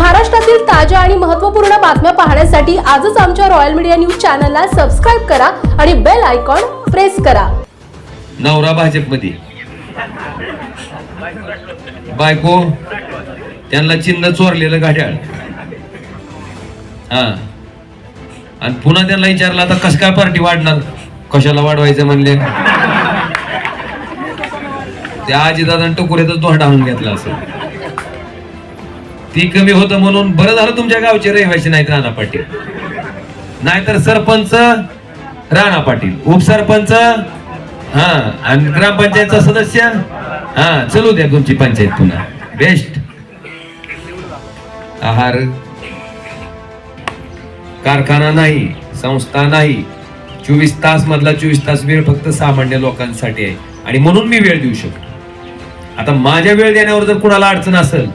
महाराष्ट्रातील ताज्या आणि महत्त्वपूर्ण बातम्या पाहण्यासाठी आजच आमच्या रॉयल मीडिया न्यूज चॅनलला सबस्क्राईब करा आणि बेल आयकॉन प्रेस करा. नवरा भाजपमध्ये. बायको त्यांना चिन्ह चोरलेलं घड्याळ हा. आणि पुन्हा त्यांना विचारलं आता कस काय पार्टी वाढणार? कशाला वाढवायचं म्हणले? त्या आजीदादा टुकुऱ्यातच दोंडा आणून घेतला असं. ती कमी होतं म्हणून बरं झालं तुमच्या गावचे रहिवासी नाहीत राणा पाटील. नाहीतर सरपंच राणा पाटील उपसरपंच हा आणि ग्रामपंचायतचा सदस्य हा चलू द्या तुमची पंचायत पुन्हा. बेस्ट आहार. कारखाना नाही संस्था नाही. चोवीस तास मधला चोवीस तास वेळ फक्त सामान्य लोकांसाठी आहे. आणि म्हणून मी वेळ देऊ शकतो. आता माझ्या वेळ देण्यावर जर कुणाला अडचण असेल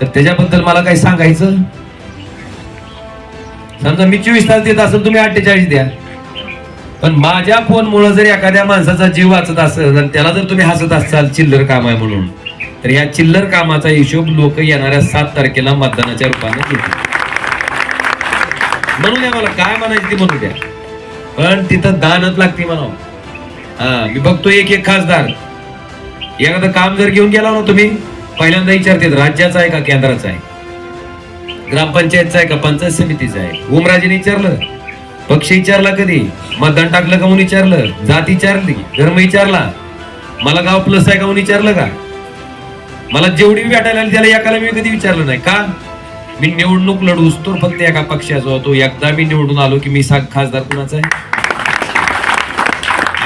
तर त्याच्याबद्दल मला काही सांगायचं? समजा मी चोवीस तास देत असेल तुम्ही अठ्ठेचाळीस द्या. पण माझ्या फोन मुळे जर एखाद्या माणसाचा जीव वाचत असेल आणि त्याला जर तुम्ही हसत असाल चिल्लर काम आहे म्हणून तर या चिल्लर कामाचा हिशोब लोक येणाऱ्या सात तारखेला मतदानाच्या रूपाने घेतील. म्हणून द्या मला काय म्हणायचं ती म्हणू द्या. पण तिथं दानच लागते म्हणा हा मी बघतो एक एक खासदार. एखादं काम जर घेऊन गेला ना तुम्ही पहिल्यांदा विचारते राज्याचा आहे का केंद्राचा आहे? ग्रामपंचायतचा आहे का पंचायत समितीचा आहे? ओमराजेने विचारलं. पक्ष विचारला कधी? मतदान टाकलं का म्हणून विचारलं? जात विचारली धर्म विचारला. मला गाव प्लस आहे का म्हणून विचारलं का? मला जेवढी भेटायला आली त्याला एकाला मी कधी विचारलं नाही. का? मी निवडणूक लढूस तो फक्त एका पक्षाचा होतो. एकदा मी निवडून आलो की मी सा खासदार कुणाचा आहे?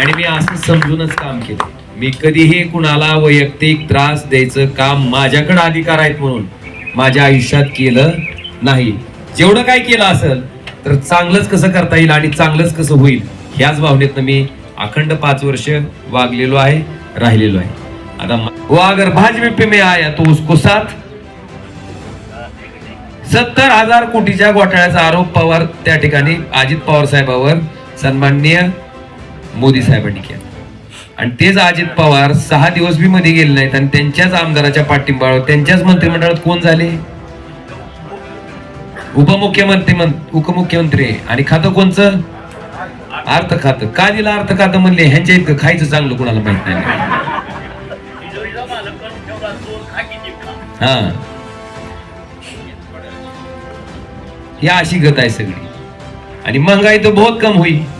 आणि मी असं समजूनच काम केलं. मी कधीही कुणाला वैयक्तिक त्रास द्यायचं काम माझ्याकडे अधिकार आहेत म्हणून माझ्या आयुष्यात केलं नाही. जेवढं काय केलं असेल तर चांगलंच कसं करता येईल आणि चांगलंच कसं होईल ह्याच भावनेतनं मी अखंड पाच वर्ष वागलेलो आहे राहिलेलो आहे. आता वा वो हो, अगर भाजपा में आया तो उसको साथ. सत्तर हजार कोटीच्या घोटाळ्याचा आरोप पवार त्या ठिकाणी अजित पवार साहेबावर सन्माननीय मोदी साहेबांनी केलं. आणि तेच अजित पवार सहा दिवस बी मध्ये गेले नाहीत आणि त्यांच्याच आमदाराच्या पाठिंबावर त्यांच्याच मंत्रिमंडळात कोण झाले? उपमुख्यमंत्री उपमुख्यमंत्री. आणि खातं कोणचं? अर्थ खातं. का दिलं अर्थ खातं म्हणले? ह्यांच्या इतकं खायचं चांगलं कोणाला माहीत नाही. हा. ही अशी गत आहे सगळी. आणि महागाई तर बहुत कम होईल.